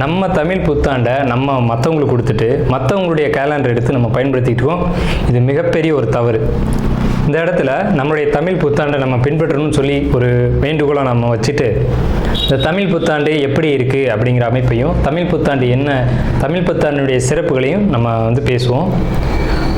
நம்ம தமிழ் புத்தாண்டை நம்ம மற்றவங்களுக்கு கொடுத்துட்டு மற்றவங்களுடைய கேலண்டர் எடுத்து நம்ம பயன்படுத்திக்கிட்டு இருக்கோம். இது மிகப்பெரிய ஒரு தவறு. இந்த இடத்துல நம்மளுடைய தமிழ் புத்தாண்டை நம்ம பின்பற்றணும்னு சொல்லி ஒரு வேண்டுகோளை நம்ம வச்சுட்டு இந்த தமிழ் புத்தாண்டு எப்படி இருக்குது அப்படிங்கிற அமைப்பையும் தமிழ் புத்தாண்டு என்ன தமிழ் புத்தாண்டுடைய சிறப்புகளையும் நம்ம வந்து பேசுவோம்.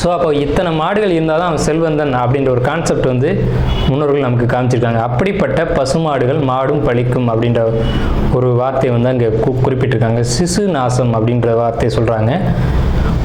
ஸோ அப்போ இத்தனை மாடுகள் இருந்தால் தான் அவன் செல்வந்தன் அப்படின்ற ஒரு கான்செப்ட் வந்து முன்னோர்கள் நமக்கு காமிச்சிருக்காங்க. அப்படிப்பட்ட பசுமாடுகள் மாடும் பழிக்கும் அப்படின்ற ஒரு வார்த்தை வந்து அங்கே கு குறிப்பிட்டிருக்காங்க. சிசு நாசம் அப்படின்ற வார்த்தையை சொல்கிறாங்க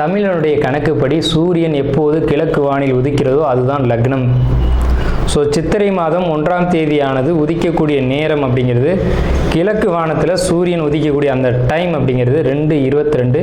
தமிழனுடைய கணக்குப்படி சூரியன் எப்போது கிழக்கு வானில் உதிக்கிறதோ அதுதான் லக்னம். ஸோ சித்திரை மாதம் ஒன்றாம் தேதியானது உதிக்கக்கூடிய நேரம் அப்படிங்கிறது கிழக்கு வானத்தில் சூரியன் உதிக்கக்கூடிய அந்த டைம் அப்படிங்கிறது ரெண்டு இருபத்தி ரெண்டு.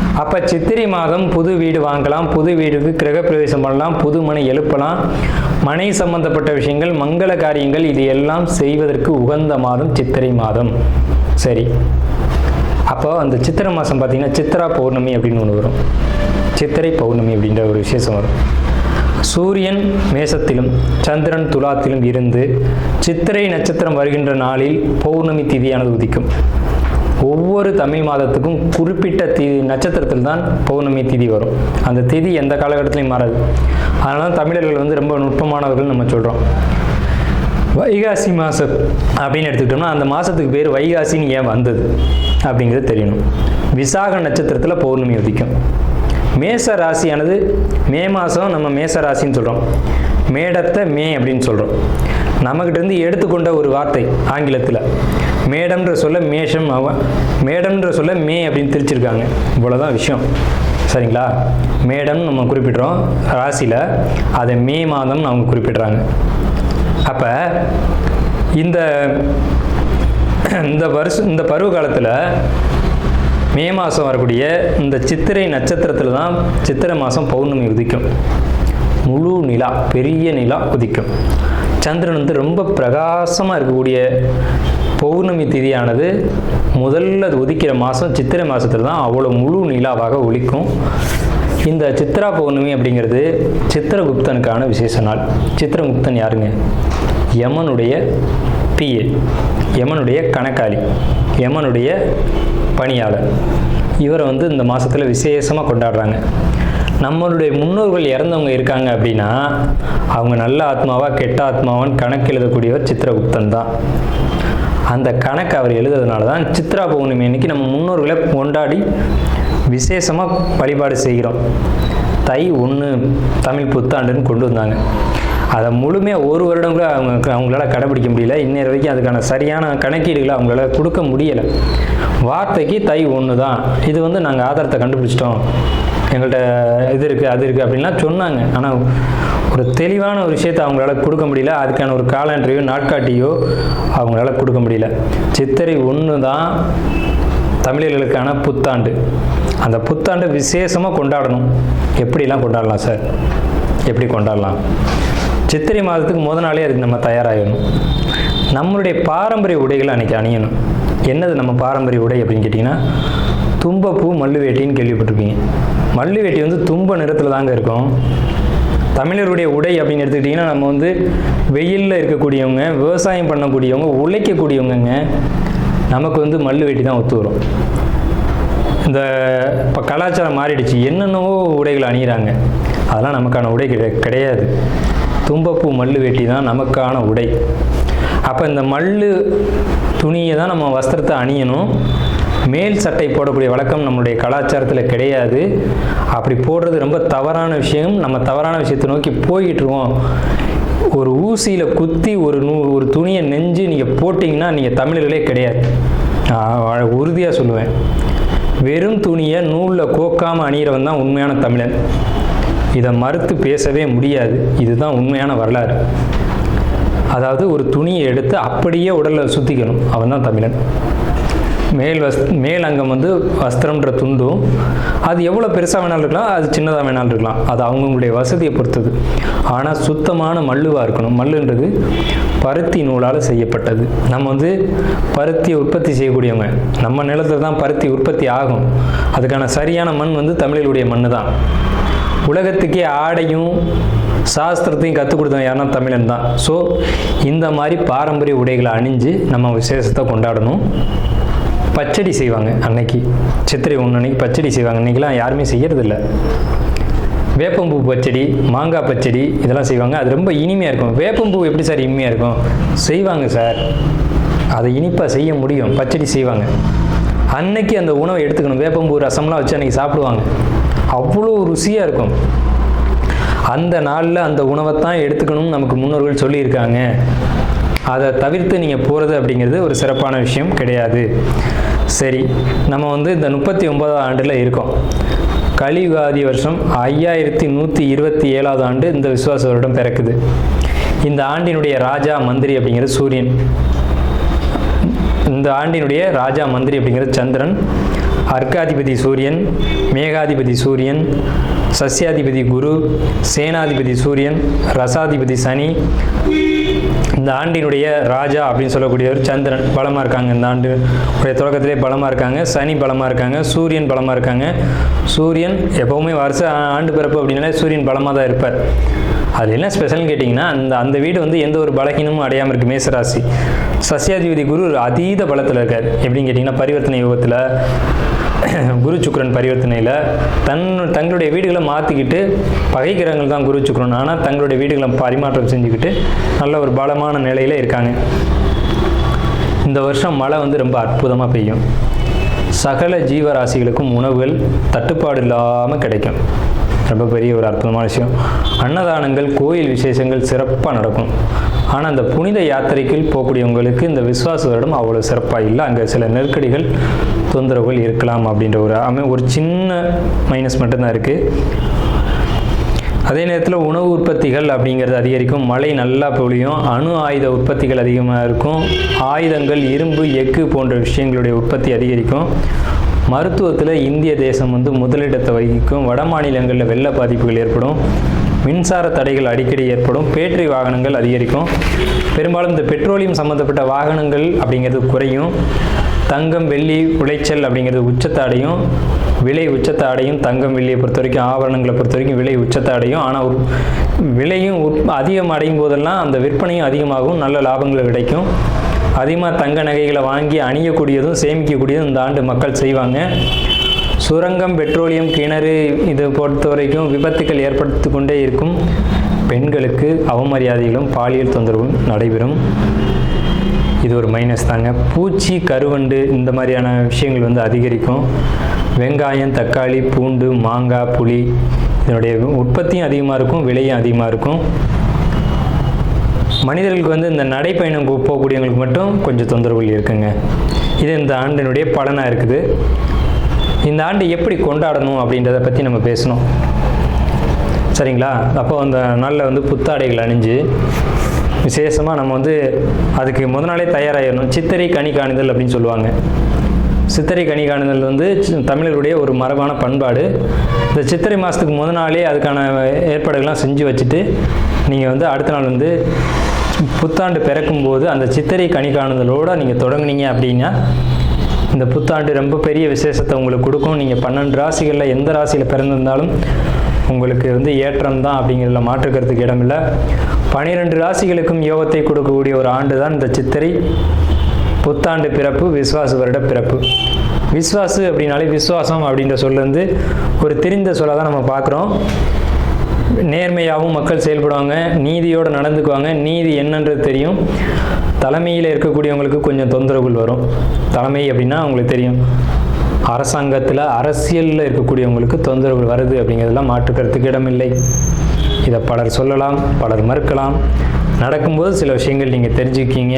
அப்போ சித்திரை மாதம் புது வீடு வாங்கலாம் புது வீடுக்கு கிரகப்பிரவேசம் பண்ணலாம் புது மனை எழுப்பலாம். மனை சம்பந்தப்பட்ட விஷயங்கள் மங்கள காரியங்கள் இது எல்லாம் செய்வதற்கு உகந்த மாதம் சித்திரை மாதம். சரி. அப்போ அந்த சித்திரை மாதம் பார்த்தீங்கன்னா சித்ரா பௌர்ணமி அப்படின்னு ஒன்று வரும். சித்திரை பௌர்ணமி அப்படின்ற ஒரு விசேஷம் வரும். சூரியன் மேசத்திலும் சந்திரன் துலாத்திலும் இருந்து சித்திரை நட்சத்திரம் வருகின்ற நாளில் பௌர்ணமி திதியானது உதிக்கும். ஒவ்வொரு தமிழ் மாதத்துக்கும் குறிப்பிட்ட தி நட்சத்திரத்தில் தான் பௌர்ணமி திதி வரும். அந்த திதி எந்த காலகட்டத்திலையும் மாறாது. அதனால தான் தமிழர்கள் வந்து ரொம்ப நுட்பமானவர்கள் நம்ம சொல்கிறோம் வைகாசி மாதம் அப்படின்னு எடுத்துக்கிட்டோம்னா அந்த மாதத்துக்கு பேர் வைகாசின்னு ஏன் வந்தது அப்படிங்கிறது தெரியணும். விசாக நட்சத்திரத்தில் பௌர்ணமி உதிக்கும். மேச ராசியானது மே மாதம் நம்ம மேச ராசின்னு சொல்கிறோம் மேடத்தை மே அப்படின்னு சொல்கிறோம் நம்மக்கிட்ட இருந்து எடுத்துக்கொண்ட ஒரு வார்த்தை ஆங்கிலத்தில். மேடம்ன்ற சொல்ல மேஷம் அவன் மேடம்ன்ற சொல்ல மே அப்படின்னு திரிச்சிருக்காங்க. இவ்வளோதான் விஷயம். சரிங்களா? மேடம் நம்ம குறிப்பிடுறோம். ராசியில் அதை மே மாதம் அவங்க குறிப்பிடுறாங்க. அப்போ இந்த இந்த வருஷம் இந்த பருவ காலத்தில் மே மாதம் வரக்கூடிய இந்த சித்திரை நட்சத்திரத்தில் தான் சித்திரை மாதம் பௌர்ணமி உதிக்கும். முழு நிலா பெரிய நிலா உதிக்கும். சந்திரன் வந்து ரொம்ப பிரகாசமாக இருக்கக்கூடிய பௌர்ணமி திதியானது முதல்ல உதிக்கிற மாதம் சித்திரை மாதத்தில் தான் அவ்வளோ முழு நிலாவாக ஒழிக்கும் இந்த சித்ரா பௌர்ணமி அப்படிங்கிறது சித்திரகுப்தனுக்கான விசேஷ நாள். சித்திரகுப்தன் யாருங்க? யமனுடைய பிஏ யமனுடைய கணக்காளி யமனுடைய பணியாளர். இவரை வந்து இந்த மாதத்தில் விசேஷமாக கொண்டாடுறாங்க. நம்மளுடைய முன்னோர்கள் இறந்தவங்க இருக்காங்க அப்படின்னா அவங்க நல்ல ஆத்மாவா கெட்ட ஆத்மாவான்னு கணக்கு எழுதக்கூடியவர் சித்திரகுப்தன் தான். அந்த கணக்கு அவர் எழுதுறதுனால தான் சித்ரா பௌர்ணமி அன்னைக்கு நம்ம முன்னோர்களை கொண்டாடி விசேஷமாக வழிபாடு செய்கிறோம். தை ஒன்று தமிழ் புத்தாண்டுன்னு கொண்டு வந்தாங்க. அதை முழுமையாக ஒரு வருடம் கூட அவங்க அவங்களால கடைபிடிக்க முடியல. இன்னொரு வரைக்கும் அதுக்கான சரியான கணக்கீடுகளை அவங்களால கொடுக்க முடியலை. வார்த்தைக்கு தை ஒன்று தான் இது வந்து நாங்கள் ஆதாரத்தை கண்டுபிடிச்சிட்டோம். எங்கள்கிட்ட இது இருக்குது அது இருக்குது அப்படின்லாம் சொன்னாங்க. ஆனால் ஒரு தெளிவான ஒரு விஷயத்தை அவங்களால கொடுக்க முடியல. அதுக்கான ஒரு காலண்டரையோ நாட்காட்டியோ அவங்களால கொடுக்க முடியல. சித்திரை ஒன்று தான் தமிழர்களுக்கான புத்தாண்டு. அந்த புத்தாண்டு விசேஷமாக கொண்டாடணும். எப்படிலாம் கொண்டாடலாம் சார்? எப்படி கொண்டாடலாம்? சித்திரை மாதத்துக்கு முத நாளே அதுக்கு நம்ம தயாராகணும். நம்மளுடைய பாரம்பரிய உடைகளை அன்றைக்கி அணியணும். என்னது நம்ம பாரம்பரிய உடை அப்படின்னு கேட்டிங்கன்னா தும்பப்பூ மல்லுவேட்டின்னு கேள்விப்பட்டிருப்பீங்க. மல்லு வேட்டி வந்து தும்ப நிறத்தில் தாங்க இருக்கும். தமிழருடைய உடை அப்படின்னு எடுத்துக்கிட்டிங்கன்னா நம்ம வந்து வெயிலில் இருக்கக்கூடியவங்க விவசாயம் பண்ணக்கூடியவங்க உழைக்கக்கூடியவங்கங்க நமக்கு வந்து மல்லு வேட்டி தான் ஒத்து வரும். இந்த இப்போ கலாச்சாரம் மாறிடுச்சு. என்னென்னவோ உடைகள் அணிகிறாங்க அதெல்லாம் நமக்கான உடை கிடை கிடையாது. தும்பப்பூ மல்லு வேட்டி தான் நமக்கான உடை. அப்போ இந்த மல்லு துணியை தான் நம்ம வஸ்திரத்தை அணியணும். மேல் சட்டை போடக்கூடிய வழக்கம் நம்மளுடைய கலாச்சாரத்தில் கிடையாது. அப்படி போடுறது ரொம்ப தவறான விஷயம். நம்ம தவறான விஷயத்தை நோக்கி போய்கிட்டுருவோம் ஒரு ஊசியில் குத்தி ஒரு நூ ஒரு துணியை நெஞ்சு நீங்கள் போட்டிங்கன்னா நீங்கள் தமிழர்களே கிடையாது. நான் உறுதியாக சொல்லுவேன். வெறும் துணியை நூலில் கோக்காமல் அணிகிறவன் தான் உண்மையான தமிழன். இதை மறுத்து பேசவே முடியாது. இதுதான் உண்மையான வரலாறு. அதாவது ஒரு துணியை எடுத்து அப்படியே உடலில் சுற்றிக்கணும் அவன் தான் தமிழன். மேல் வஸ் மேல் அங்கம் வந்து வஸ்திரம்ன்ற துண்டும் அது எவ்வளோ பெருசாக வேணாலும் இருக்கலாம் அது சின்னதாக வேணாலும் இருக்கலாம். அது அவங்கவுங்களுடைய வசதியை பொறுத்தது. ஆனால் சுத்தமான மல்லுவாக இருக்கணும். மல்லுன்றது பருத்தி நூலால் செய்யப்பட்டது. நம்ம வந்து பருத்தியை உற்பத்தி செய்யக்கூடியவங்க. நம்ம நிலத்தில் தான் பருத்தி உற்பத்தி ஆகும். அதுக்கான சரியான மண் வந்து தமிழிலுடைய மண் தான் உலகத்துக்கே ஆடையும் சாஸ்திரத்தையும் கற்றுக் கொடுத்தவன் யாருன்னா தமிழன் தான். ஸோ இந்த மாதிரி பாரம்பரிய உடைகளை அணிஞ்சு நம்ம விசேஷத்தை கொண்டாடணும். பச்சடி செய்வாங்க அன்னைக்கு. சித்திரை ஒன்று அன்னைக்கு பச்சடி செய்வாங்க. அன்னைக்கெல்லாம் யாருமே செய்யறதில்ல. வேப்பம்பூ பச்சடி மாங்காய் பச்சடி இதெல்லாம் செய்வாங்க. அது ரொம்ப இனிமையாக இருக்கும். வேப்பம்பூ எப்படி சார் இனிமையாக இருக்கும்? செய்வாங்க சார். அதை இனிப்பாக செய்ய முடியும். பச்சடி செய்வாங்க. அன்னைக்கு அந்த உணவை எடுத்துக்கணும். வேப்பம்பூ ரசம்லாம் வச்சு அன்னைக்கு சாப்பிடுவாங்க. அவ்வளோ ருசியாக இருக்கும். அந்த நாளில் அந்த உணவை தான் எடுத்துக்கணும்னு நமக்கு முன்னோர்கள் சொல்லியிருக்காங்க. அதை தவிர்த்து நீங்கள் போகிறது அப்படிங்கிறது ஒரு சிறப்பான விஷயம் கிடையாது. சரி நம்ம வந்து இந்த முப்பத்தி ஒன்பதாவது ஆண்டில் இருக்கோம். கலியுகாதி வருஷம் ஐயாயிரத்தி நூற்றி இருபத்தி ஏழாவது ஆண்டு இந்த விசுவாச வருடம் பிறக்குது. இந்த ஆண்டினுடைய ராஜா மந்திரி அப்படிங்கிறது சூரியன். இந்த ஆண்டினுடைய ராஜா மந்திரி அப்படிங்கிறது சந்திரன். அர்க்காதிபதி சூரியன் மேகாதிபதி சூரியன் சஸ்யாதிபதி குரு சேனாதிபதி சூரியன் ரசாதிபதி சனி இந்த ஆண்டினுடைய ராஜா அப்படின்னு சொல்லக்கூடியவர் சந்திரன் பலமாக இருக்காங்க இந்த ஆண்டு. உடைய தொடக்கத்திலே பலமாக இருக்காங்க. சனி பலமாக இருக்காங்க. சூரியன் பலமாக இருக்காங்க. சூரியன் எப்போவுமே வருஷ ஆண்டு பிறப்பு அப்படின்னாலே சூரியன் பலமாக தான் இருப்பார். அது என்ன ஸ்பெஷல்னு கேட்டிங்கன்னா அந்த அந்த வீடு வந்து எந்த ஒரு பலகீனமும் அடையாமல் இருக்குது மேசராசி. சசியாதிபதி குரு அதீத பலத்தில் இருக்கார். எப்படின்னு கேட்டிங்கன்னா பரிவர்த்தனை யோகத்தில் குரு சுக்கரன் பரிவர்த்தனையில் தன் தங்களுடைய வீடுகளை மாற்றிக்கிட்டு பகைக்கிறவங்கள் தான் குரு சுக்கரன். ஆனால் தங்களுடைய வீடுகளை பரிமாற்றம் செஞ்சுக்கிட்டு நல்ல ஒரு பலமான நிலையில் இருக்காங்க. இந்த வருஷம் மழை வந்து ரொம்ப அற்புதமாக பெய்யும். சகல ஜீவராசிகளுக்கும் உணவுகள் தட்டுப்பாடு இல்லாமல் கிடைக்கும். ரொம்ப பெரிய ஒரு அற்புதமான விஷயம். அன்னதானங்கள் கோயில் விசேஷங்கள் சிறப்பாக நடக்கும். ஆனால் அந்த புனித யாத்திரைக்குள் போகக்கூடியவங்களுக்கு இந்த விஸ்வாச வருடம் அவ்வளோ சிறப்பாக இல்லை. அங்கே சில நெருக்கடிகள் தொந்தரவுகள் இருக்கலாம் அப்படின்ற ஒரு அமை ஒரு சின்ன மைனஸ் மட்டும்தான் இருக்குது அதே நேரத்தில் உணவு உற்பத்திகள் அப்படிங்கிறது அதிகரிக்கும். மழை நல்லா பொழியும். அணு ஆயுத உற்பத்திகள் அதிகமாக இருக்கும். ஆயுதங்கள் இரும்பு எஃகு போன்ற விஷயங்களுடைய உற்பத்தி அதிகரிக்கும். மருத்துவத்தில் இந்திய தேசம் வந்து முதலிடத்தை வகிக்கும். வட மாநிலங்களில் வெள்ள பாதிப்புகள் ஏற்படும். மின்சார தடைகள் அடிக்கடி ஏற்படும். பேட்டரி வாகனங்கள் அதிகரிக்கும். பெரும்பாலும் இந்த பெட்ரோலியம் சம்மந்தப்பட்ட வாகனங்கள் அப்படிங்கிறது குறையும். தங்கம் வெள்ளி உளைச்சல் அப்படிங்கிறது உச்சத்தடையும் விலை உச்சத்தை அடையும் தங்கம் வெள்ளியை பொறுத்த வரைக்கும் ஆபரணங்களை பொறுத்த வரைக்கும் விலை உச்சத்தை அடையும். ஆனால் விலையும் அதிகம் அடையும் போதெல்லாம் அந்த விற்பனையும் அதிகமாகும் நல்ல லாபங்கள் கிடைக்கும் அதிகமாக தங்க நகைகளை வாங்கி அணியக்கூடியதும் சேமிக்கக்கூடியதும் இந்த ஆண்டு மக்கள் செய்வாங்க. சுரங்கம் பெட்ரோலியம் கிணறு இது பொறுத்த வரைக்கும் விபத்துக்கள் ஏற்படுத்தி கொண்டே இருக்கும். பெண்களுக்கு அவமரியாதைகளும் பாலியல் தொந்தரவும் நடைபெறும். இது ஒரு மைனஸ் தாங்க. பூச்சி கருவண்டு இந்த மாதிரியான விஷயங்கள் வந்து அதிகரிக்கும். வெங்காயம் தக்காளி பூண்டு மாங்காய் புளி இதனுடைய உற்பத்தியும் அதிகமாக இருக்கும் விலையும் அதிகமாக இருக்கும். மனிதர்களுக்கு வந்து இந்த நடைப்பயணம் போகக்கூடியவங்களுக்கு மட்டும் கொஞ்சம் தொந்தரவுகள் இருக்குங்க. இது இந்த ஆண்டினுடைய பலனாக இருக்குது. இந்த ஆண்டு எப்படி கொண்டாடணும் அப்படின்றத பற்றி நம்ம பேசணும். சரிங்களா? அப்போ அந்த நாளில் வந்து புத்தாடைகள் அணிஞ்சு விசேஷமாக நம்ம வந்து அதுக்கு முத நாளே தயாராகிடணும் சித்திரை கனி காணுதல் அப்படின்னு சொல்லுவாங்க. சித்திரை கனி காணுதல் வந்து சி- தமிழர்களுடைய ஒரு மரபான பண்பாடு. இந்த சித்திரை மாதத்துக்கு முத நாளே அதுக்கான ஏற்பாடுகள்லாம் செஞ்சு வச்சுட்டு நீங்கள் வந்து அடுத்த நாள் வந்து புத்தாண்டு பிறக்கும்போது அந்த சித்திரை கனி காணுதலோடு நீங்கள் தொடங்குனீங்க அப்படின்னா இந்த புத்தாண்டு ரொம்ப பெரிய விசேஷத்தை உங்களுக்கு கொடுக்கும். நீங்கள் பன்னெண்டு ராசிகளில் எந்த ராசியில் பிறந்திருந்தாலும் உங்களுக்கு வந்து ஏற்றம் தான் அப்படிங்கிறதுல மாற்றுக்கிறதுக்கு இடமில்லை. பனிரெண்டு ராசிகளுக்கும் யோகத்தை கொடுக்கக்கூடிய ஒரு ஆண்டு தான் இந்த சித்திரை. புத்தாண்டு பிறப்பு விஸ்வாசு வருட பிறப்பு. விஸ்வாசு அப்படின்னாலே விஸ்வாசம் அப்படின்ற சொல்லேருந்து ஒரு தெரிந்த சொல்ல தான் நம்ம பார்க்குறோம். நேர்மையாகவும் மக்கள் செயல்படுவாங்க நீதியோடு நடந்துக்குவாங்க. நீதி என்னன்றது தெரியும். தலைமையில் இருக்கக்கூடியவங்களுக்கு கொஞ்சம் தொந்தரவுகள் வரும். தலைமை அப்படின்னா அவங்களுக்கு தெரியும். அரசாங்கத்தில் அரசியலில் இருக்கக்கூடியவங்களுக்கு தொந்தரவுகள் வருது அப்படிங்கிறதெல்லாம் மாற்றுக்கிறதுக்கு இடமில்லை. இதை பலர் சொல்லலாம் பலர் மறுக்கலாம். நடக்கும்போது சில விஷயங்கள் நீங்கள் தெரிஞ்சுக்கிங்க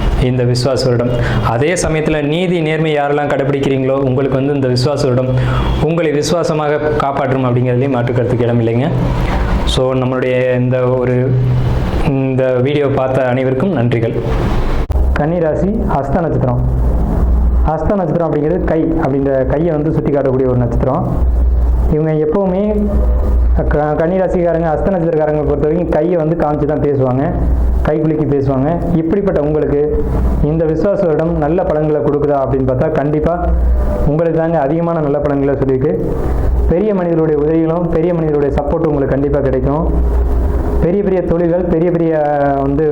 இந்த விஸ்வாச வருடம் அதே சமயத்தில் நீதி நேர்மை யாரெல்லாம் கடைபிடிக்கிறீங்களோ உங்களுக்கு வந்து இந்த விஸ்வாச வருடம் உங்களை விசுவாசமாக காப்பாற்றும் அப்படிங்கிறதுலையும் மாற்றுக்கிறதுக்கு இடம் இல்லைங்க ஸோ நம்மளுடைய இந்த ஒரு இந்த வீடியோ பார்த்த அனைவருக்கும் நன்றிகள். கன்னிராசி ஹஸ்த நட்சத்திரம். ஹஸ்த நட்சத்திரம் அப்படிங்கிறது கை அப்படின்ற கையை வந்து சுட்டி காட்டக்கூடிய ஒரு நட்சத்திரம். இவங்க எப்போவுமே க கன்னிராசிக்காரங்க அஸ்த நட்சத்திரக்காரங்களை பொறுத்த வரைக்கும் கையை வந்து காமிச்சு தான் பேசுவாங்க. கை குலுக்கி பேசுவாங்க. இப்படிப்பட்ட உங்களுக்கு இந்த விசுவாச வருடம் நல்ல பலன்களை கொடுக்குதா அப்படின்னு பார்த்தா கண்டிப்பாக உங்களுக்கு தாங்க அதிகமான நல்ல பலன்களை சொல்லியிருக்கு. பெரிய மனிதருடைய உதவிகளும் பெரிய மனிதருடைய சப்போர்ட்டும் உங்களுக்கு கண்டிப்பாக கிடைக்கும். பெரிய பெரிய தொழில்கள் பெரிய பெரிய வந்து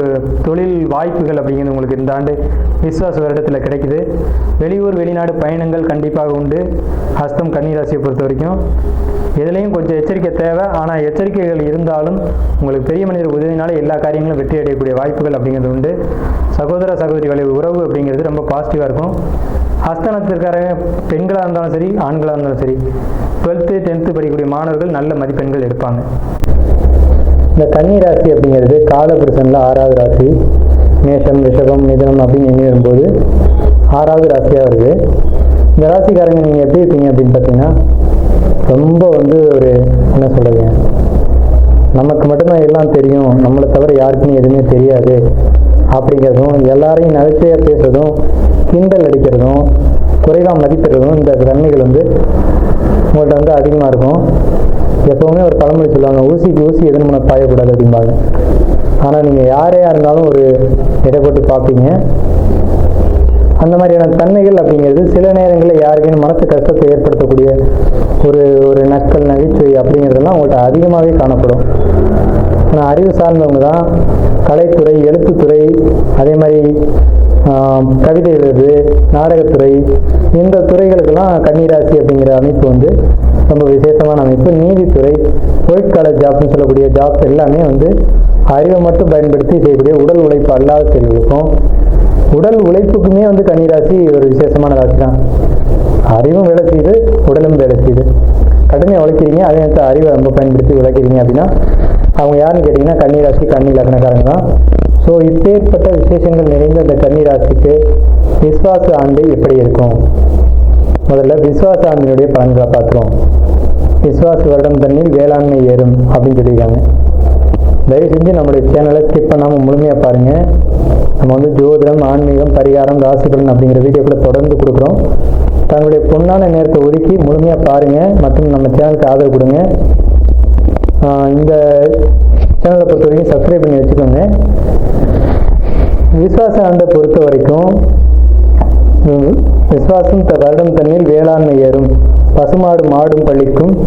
தொழில் வாய்ப்புகள் அப்படிங்கிறது உங்களுக்கு இந்த ஆண்டு விஸ்வாச வருடத்தில் கிடைக்குது. வெளியூர் வெளிநாடு பயணங்கள் கண்டிப்பாக உண்டு. ஹஸ்தம் கன்னிராசியை பொறுத்த வரைக்கும். இதுலேயும் கொஞ்சம் எச்சரிக்கை தேவை. ஆனால் எச்சரிக்கைகள் இருந்தாலும் உங்களுக்கு பெரிய மனிதர் உதவினால எல்லா காரியங்களும் வெற்றி அடையக்கூடிய வாய்ப்புகள் அப்படிங்கிறது உண்டு. சகோதர சகோதரி வளைவு உறவு அப்படிங்கிறது ரொம்ப பாசிட்டிவாக இருக்கும். ஹஸ்தனத்திற்காரங்க பெண்களாக இருந்தாலும் சரி ஆண்களாக இருந்தாலும் சரி டுவெல்த்து டென்த்து படிக்கக்கூடிய மாணவர்கள் நல்ல மதிப்பெண்கள் எடுப்பாங்க. இந்த கன்னி ராசி அப்படிங்கிறது காலபுருஷனில் ஆறாவது ராசி. மேஷம் ரிஷபம் மிதனம் அப்படின்னு எண்ணி வரும்போது ஆறாவது ராசியாக வருது. இந்த ராசிக்காரங்க நீங்கள் எப்படி இருப்பீங்க அப்படின்னு பார்த்தீங்கன்னா ரொம்ப வந்து ஒரு என்ன சொல்கிறது நமக்கு மட்டும்தான் எல்லாம் தெரியும். நம்மளை தவிர யாருக்குமே எதுவுமே தெரியாது. அப்படிங்கிறதும் எல்லாரையும் நகைச்சுவையாக பேசுறதும் கிண்டல் அடிக்கிறதும் குறைவாக மதிப்பிடுறதும் இந்த தன்மைகள் வந்து உங்கள்கிட்ட வந்து அதிகமாக இருக்கும். எப்போவுமே ஒரு பழமொழி சொல்லுவாங்க ஊசிக்கு ஊசி எதுவும் பாயக்கூடாது அப்படிம்பாங்க. ஆனால் நீங்கள் யாரையாக இருந்தாலும் ஒரு இடைப்பட்டு போட்டு பார்ப்பீங்க. அந்த மாதிரியான தன்மைகள் அப்படிங்கிறது சில நேரங்களில் யாருக்கும் மனசு கஷ்டத்தை ஏற்படுத்தக்கூடிய ஒரு ஒரு நக்கல் நகைச்சுவை அப்படிங்கிறதெல்லாம் உங்கள்கிட்ட அதிகமாகவே காணப்படும். ஆனால் அறிவு சார்ந்தவங்க தான் கலைத்துறை எழுத்துத்துறை அதே மாதிரி கவிதை எழுது நாடகத்துறை இந்த துறைகளுக்கெல்லாம் கன்னிராசி அப்படிங்கிற அமைப்பு வந்து ரொம்ப விசேஷமான அமைப்பு. நீதித்துறை ஒயிட் ஜாப்னு சொல்லக்கூடிய ஜாப்ஸ் எல்லாமே வந்து அறிவை மட்டும் பயன்படுத்தி செய்யக்கூடிய உடல் உழைப்பு அல்லாத செயல்களுக்கும் உடல் உழைப்புக்குமே வந்து கன்னிராசி ஒரு விசேஷமான ராசி தான். அறிவும் வேலை செய்யுது உடலும் வேலை செய்யுது. கடுமையாக உழைக்கிறீங்க அதே நேரத்தில் அறிவை ரொம்ப பயன்படுத்தி உழைக்கிறீங்க அப்படின்னா அவங்க யாருன்னு கேட்டிங்கன்னா கன்னிராசி கன்னி லக்னக்காரங்க தான். ஸோ இப்பேற்பட்ட விசேஷங்கள் நிறைந்த இந்த கன்னிராசிக்கு விஸ்வாச ஆண்டு எப்படி இருக்கும்? முதல்ல விஸ்வாச ஆண்டினுடைய பலன்களை பார்க்குறோம். விஸ்வாச வருடம் தண்ணீர் வேளாண்மை ஏறும் அப்படின்னு சொல்லியிருக்காங்க. தயவு செஞ்சு நம்மளுடைய சேனலை ஸ்கிப் பண்ணாமல் முழுமையாக பாருங்கள் நம்ம வந்து ஜோதிடம் ஆன்மீகம் பரிகாரம் ராசிபலன் அப்படிங்கிற வீடியோக்களை தொடர்ந்து கொடுக்குறோம். தங்களுடைய பொன்னான நேரத்தை ஒதுக்கி முழுமையாக பாருங்கள் மற்றும் நம்ம சேனலுக்கு ஆதரவு கொடுங்க. இந்த சேனலை பொறுத்த வரைக்கும் சப்ஸ்கிரைப் பண்ணி வச்சுக்கோங்க. விஸ்வாச ஆண்டை பொறுத்த வரைக்கும் விஸ்வாசம் த வருடம் தன்னில் வேளாண்மை ஏறும். பசுமாடு மாடும் பள்ளிக்கும்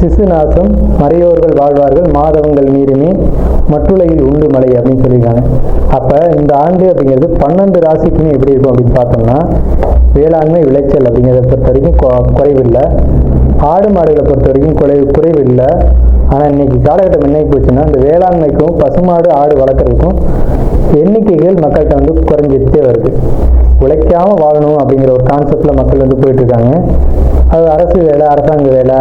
சிசுநாசம் மறையோர்கள் வாழ்வார்கள் மாதவங்கள் நீருமே மற்றுலகில் உண்டு மலை அப்படின்னு சொல்லியிருக்காங்க. அப்போ இந்த ஆண்டு அப்படிங்கிறது பன்னெண்டு ராசிக்குமே எப்படி இருக்கும் அப்படின்னு பார்த்தோம்னா வேளாண்மை விளைச்சல் அப்படிங்கிறத பொறுத்த வரைக்கும் கொ- குறைவில்லை. ஆடு மாடுகளை பொறுத்த வரைக்கும் குறைவு குறைவில்லை. ஆனால் இன்னைக்கு காலகட்டம் என்ன போச்சுன்னா இந்த வேளாண்மைக்கும் பசுமாடு ஆடு வளர்க்குறதுக்கும் எண்ணிக்கைகள் மக்கள்கிட்ட வந்து குறைஞ்சிட்டே வருது. உழைக்காமல் வாழணும் அப்படிங்கிற ஒரு கான்செப்டில் மக்கள் வந்து போயிட்டுருக்காங்க அது அரசு வேலை அரசாங்க வேலை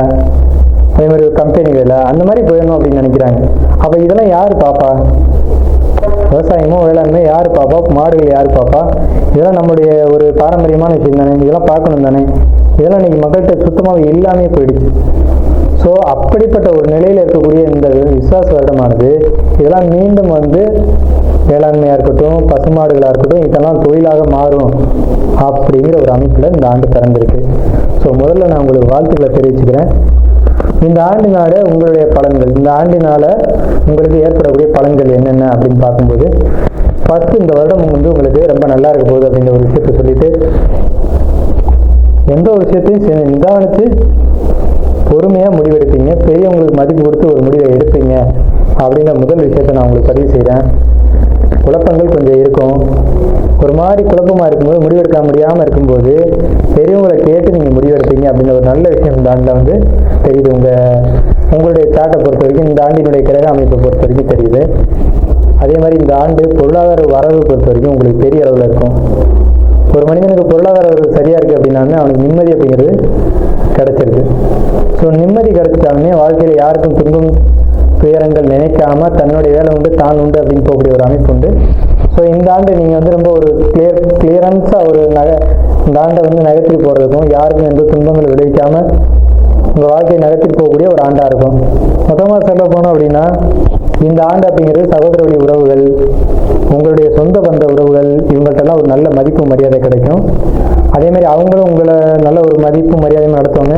அதே மாதிரி ஒரு கம்பெனி வேலை அந்த மாதிரி போயிடணும் அப்படின்னு நினைக்கிறாங்க. அப்போ இதெல்லாம் யார் பாப்பா? விவசாயமோ வேளாண்மை யார் பாப்பா? மாடுகள் யார் பாப்பா? இதெல்லாம் நம்முடைய ஒரு பாரம்பரியமான விஷயம் தானே. இதெல்லாம் பார்க்கணும் தானே. இதெல்லாம் இன்னைக்கு மக்கள்கிட்ட சுத்தமாக இல்லாமே போயிடுச்சு. ஸோ அப்படிப்பட்ட ஒரு நிலையில் இருக்கக்கூடிய இந்த விஸ்வாச வருடமானது இதெல்லாம் மீண்டும் வந்து வேளாண்மையாக இருக்கட்டும் பசுமாடுகளாக இருக்கட்டும் இதெல்லாம் தொழிலாக மாறும் அப்படிங்கிற ஒரு அமைப்பில் இந்த ஆண்டு பிறந்திருக்கு. ஸோ முதல்ல நான் உங்களுக்கு வாழ்த்துக்களை தெரிவிச்சுக்கிறேன். இந்த ஆண்டினால உங்களுடைய பலன்கள் இந்த ஆண்டினால உங்களுக்கு ஏற்படக்கூடிய பலன்கள் என்னென்ன அப்படின்னு பார்க்கும்போது ஃபஸ்ட்டு இந்த வருடம் வந்து உங்களுக்கு ரொம்ப நல்லா இருக்க போகுது அப்படின்ற ஒரு விஷயத்த சொல்லிட்டு எந்த ஒரு விஷயத்தையும் நிதானித்து பொறுமையாக முடிவெடுப்பீங்க பெரியவங்களுக்கு மதிப்பு கொடுத்து ஒரு முடிவை எடுப்பீங்க அப்படின்ற முதல் விஷயத்தை நான் உங்களுக்கு பதிவு செய்கிறேன் குழப்பங்கள் கொஞ்சம் இருக்கும். ஒரு மாதிரி குழப்பமாக இருக்கும்போது முடிவெடுக்க முடியாமல் இருக்கும்போது பெரியவங்களை கேட்டு நீங்கள் முடிவெடுப்பீங்க அப்படின்ற ஒரு நல்ல விஷயம் இந்த ஆண்டில் வந்து தெரியுது. உங்கள் உங்களுடைய சாட்டை பொறுத்த வரைக்கும் இந்த ஆண்டினுடைய கிரக அமைப்பை பொறுத்த வரைக்கும் தெரியுது. அதே மாதிரி இந்த ஆண்டு பொருளாதார வரவு பொறுத்த வரைக்கும் உங்களுக்கு பெரிய அளவில் இருக்கும். ஒரு மனிதனுக்கு பொருளாதார வரவு சரியாக இருக்குது அப்படின்னா அவனுக்கு நிம்மதி அப்படிங்கிறது கிடைச்சிருக்கு. ஸோ நிம்மதி கிடச்சிட்டாலுமே வாழ்க்கையில் யாருக்கும் துன்பம் துயரங்கள் நினைக்காம தன்னுடைய வேலை உண்டு தான் உண்டு அப்படின்னு போகக்கூடிய ஒரு அமைப்பு உண்டு. ஸோ இந்த ஆண்டு நீங்கள் வந்து ரொம்ப ஒரு கிளியர் கிளியரன்ஸாக ஒரு நக இந்த ஆண்டை வந்து நகர்த்தி போகிறதுக்கும் யாருக்கும் எந்த துன்பங்கள் விளைவிக்காமல் உங்கள் வாழ்க்கையை நகர்த்தி போகக்கூடிய ஒரு ஆண்டாக இருக்கும். மொத்தமாக சொல்ல போனோம் அப்படின்னா இந்த ஆண்டு அப்படிங்கிறது சகோதர வழி உறவுகள் உங்களுடைய சொந்த பந்த உறவுகள் இவங்கள்ட்டெல்லாம் ஒரு நல்ல மதிப்பு மரியாதை கிடைக்கும். அதே மாதிரி அவங்களும் உங்களை நல்ல ஒரு மதிப்பு மரியாதையும் நடத்துவாங்க.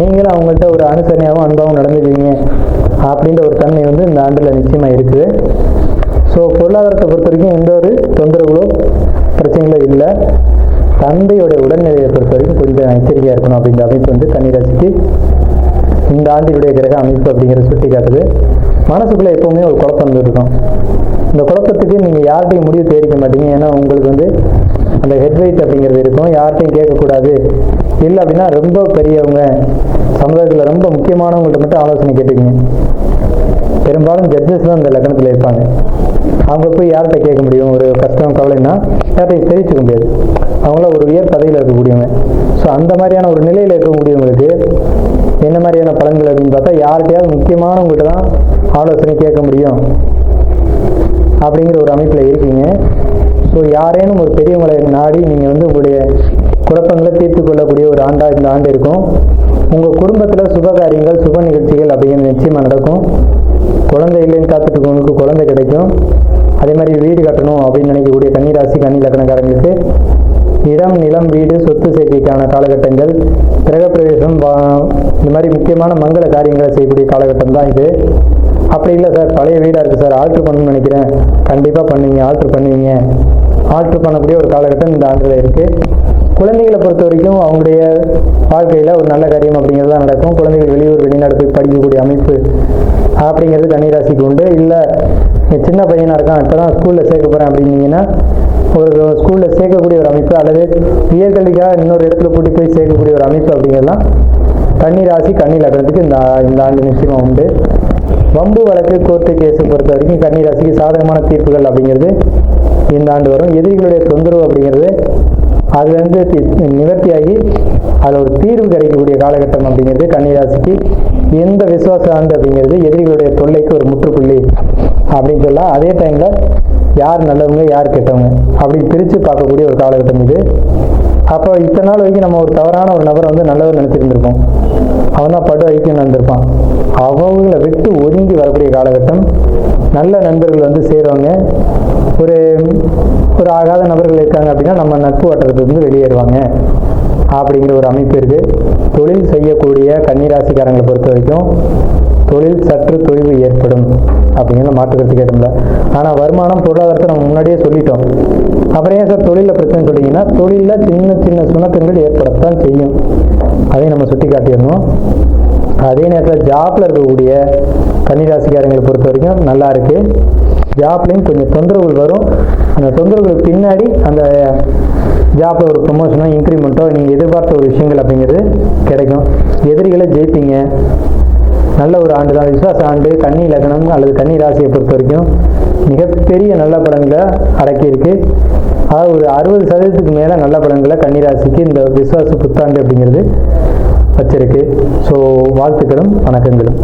நீங்களும் அவங்கள்ட்ட ஒரு அனுசரணையாகவும் அன்பாகவும் நடந்துக்குவீங்க அப்படின்ற ஒரு தன்மை வந்து இந்த ஆண்டில் நிச்சயமாக இருக்குது. ஸோ பொருளாதாரத்தை பொறுத்த வரைக்கும் எந்த ஒரு தொந்தரவுகளோ பிரச்சனைகளோ இல்லை. தந்தையோட உடல்நிலையை பொறுத்த வரைக்கும் கொஞ்சம் எச்சரிக்கையாக இருக்கணும் அப்படின்ற அமைப்பு வந்து கன்னிராசிக்கு இந்த ஆண்டினுடைய கிரக அமைப்பு அப்படிங்கிறத சுட்டி காட்டுது மனசுக்குள்ளே எப்போவுமே ஒரு குழப்பம் இருக்கும் இந்த குழப்பத்துக்கு நீங்கள் யார்கிட்டையும் முடிவு தெரிவிக்க மாட்டீங்க. ஏன்னா உங்களுக்கு வந்து அந்த ஹெட் அப்படிங்கிறது இருக்கும். யார்கிட்டையும் கேட்கக்கூடாது. இல்லை அப்படின்னா ரொம்ப பெரியவங்க சமுதாயத்தில் ரொம்ப முக்கியமானவங்கள்ட்ட மட்டும் ஆலோசனை கேட்டுக்கங்க. பெரும்பாலும் ஜட்ஜஸ் தான் இந்த லக்னத்தில் இருப்பாங்க. அவங்க போய் யார்கிட்ட கேட்க முடியும்? ஒரு கஷ்டம் கவலைன்னா யார்கிட்டையும் தெரிவிச்சுக்க முடியாது. அவங்கள ஒரு உயர் பதவியில் இருக்கக்கூடியவங்க. ஸோ அந்த மாதிரியான ஒரு நிலையில் இருக்கக்கூடியவங்களுக்கு என்ன மாதிரியான பலன்கள் அப்படின்னு பார்த்தா யார்கிட்டயாவது முக்கியமானவங்ககிட்ட தான் ஆலோசனை கேட்க முடியும் அப்படிங்கிற ஒரு அமைப்பில் இருக்கீங்க. ஸோ யாரேனும் ஒரு பெரியவங்களை நாடி நீங்கள் வந்து உங்களுடைய குழப்பங்களை தீர்த்து கொள்ளக்கூடிய ஒரு ஆண்டாக இந்த ஆண்டு இருக்கும். உங்கள் குடும்பத்தில் சுப காரியங்கள் சுப நிகழ்ச்சிகள் அப்படிங்கிறது நிச்சயமாக நடக்கும். குழந்தை இல்லைன்னு காத்துட்டு குழந்தை கிடைக்கும். அதே மாதிரி வீடு கட்டணும் அப்படின்னு நினைக்கக்கூடிய கன்னிராசி கன்னி லக்னக்காரங்களுக்கு இடம் நிலம் வீடு சொத்து சேர்க்கைக்கான காலகட்டங்கள் கிரகப்பிரவேசம் இந்த மாதிரி முக்கியமான மங்கள காரியங்களை செய்யக்கூடிய காலகட்டம் தான் இது. அப்படி இல்லை சார் பழைய வீடாக இருக்குது சார் ஆல்ட்ரு பண்ணணும்னு நினைக்கிறேன். கண்டிப்பாக பண்ணுவீங்க ஆல்ட்ரு பண்ணுவீங்க. ஆல்ட்ரு பண்ணக்கூடிய ஒரு காலகட்டம் இந்த ஆண்டில் இருக்குது குழந்தைகளை பொறுத்த வரைக்கும் அவங்களுடைய வாழ்க்கையில் ஒரு நல்ல காரியம் அப்படிங்கிறது தான் நடக்கும். குழந்தைகள் வெளியூர் வெளிநாடு போய் படிக்கக்கூடிய அமைப்பு அப்படிங்கிறது கன்னிராசிக்கு உண்டு. இல்லை சின்ன பையனாக இருக்கான் இப்போ தான் ஸ்கூலில் சேர்க்க போகிறேன் அப்படின்னீங்கன்னா ஒரு ஸ்கூலில் சேர்க்கக்கூடிய ஒரு அமைப்பு அல்லது உயர்கல்விக்காக இன்னொரு இடத்துல கூட்டி போய் சேர்க்கக்கூடிய ஒரு அமைப்பு அப்படிங்கிறதுலாம் கன்னி ராசி கன்னி லக்னத்துக்கு இந்த இந்த ஆண்டு நிச்சயமாக உண்டு. வம்பு வழக்கு கோர்ட்டு கேஸை பொறுத்த வரைக்கும் கன்னி ராசிக்கு சாதகமான தீர்ப்புகள் அப்படிங்கிறது இந்த ஆண்டு வரும். எதிரிகளுடைய தொந்தரவு அப்படிங்கிறது அதுலேருந்து நிவர்த்தியாகி அதில் ஒரு தீர்வு கிடைக்கக்கூடிய காலகட்டம் அப்படிங்கிறது கன்னிராசிக்கு எந்த விசுவாச ஆண்டு அப்படிங்கிறது எதிரிகளுடைய தொல்லைக்கு ஒரு முற்றுப்புள்ளி அப்படின்னு சொல்லலாம். அதே டைமில் யார் நல்லவங்க யார் கெட்டவங்க அப்படின்னு பிரித்து பார்க்கக்கூடிய ஒரு காலகட்டம் இது. அப்போ இத்தனை நாள் வரைக்கும் நம்ம ஒரு தவறான ஒரு நபரை வந்து நல்லவர் நினச்சிருந்துருப்போம் அவன் தான் படு ஐக்கியம் நடந்திருப்பான் அவங்கள விட்டு ஒதுங்கி வரக்கூடிய காலகட்டம். நல்ல நண்பர்கள் வந்து சேருவாங்க. ஒரு ஒரு ஆகாத நபர்கள் இருக்காங்க அப்படின்னா நம்ம நட்பு வட்டத்திலிருந்து வெளியேறுவாங்க அப்படிங்கிற ஒரு அமைப்பு இருக்குது தொழில் செய்யக்கூடிய கன்னிராசிக்காரங்களை பொறுத்த வரைக்கும் தொழில் சற்று தொய்வு ஏற்படும் அப்படிங்கிற மாற்றுக்கிறது கேட்டோம்ல. ஆனால் வருமானம் பொருளாதாரத்தை நம்ம முன்னாடியே சொல்லிட்டோம். அப்புறம் ஏன் சார் தொழிலில் பிரச்சனை சொல்லிங்கன்னா தொழிலில் சின்ன சின்ன சுணக்கங்கள் ஏற்படத்தான் செய்யும். அதையும் நம்ம சுட்டி காட்டிடணும் அதே நேரத்தில் ஜாப்ல இருக்கக்கூடிய கன்னிராசிக்காரங்களை பொறுத்த வரைக்கும் நல்லா இருக்குது ஜாப்லேயும் கொஞ்சம் தொந்தரவுகள் வரும். அந்த தொந்தரவுகளுக்கு பின்னாடி அந்த ஜாப்பில் ஒரு ப்ரொமோஷனோ இன்க்ரிமெண்ட்டோ நீங்கள் எதிர்பார்த்த ஒரு விஷயங்கள் அப்படிங்கிறது கிடைக்கும். எதிரிகளை ஜெயிப்பீங்க. நல்ல ஒரு ஆண்டு தான். விசுவாச ஆண்டு கன்னி லக்னம் அல்லது கன்னி ராசியை பொறுத்த வரைக்கும் மிகப்பெரிய நல்ல படங்களை அடக்கியிருக்கு. அதாவது ஒரு அறுபது சதவீதத்துக்கு மேலே நல்ல படங்களை கன்னி ராசிக்கு இந்த விசுவாச புத்தாண்டு அப்படிங்கிறது வச்சிருக்கு. ஸோ வாழ்த்துக்களும் வணக்கங்களும்.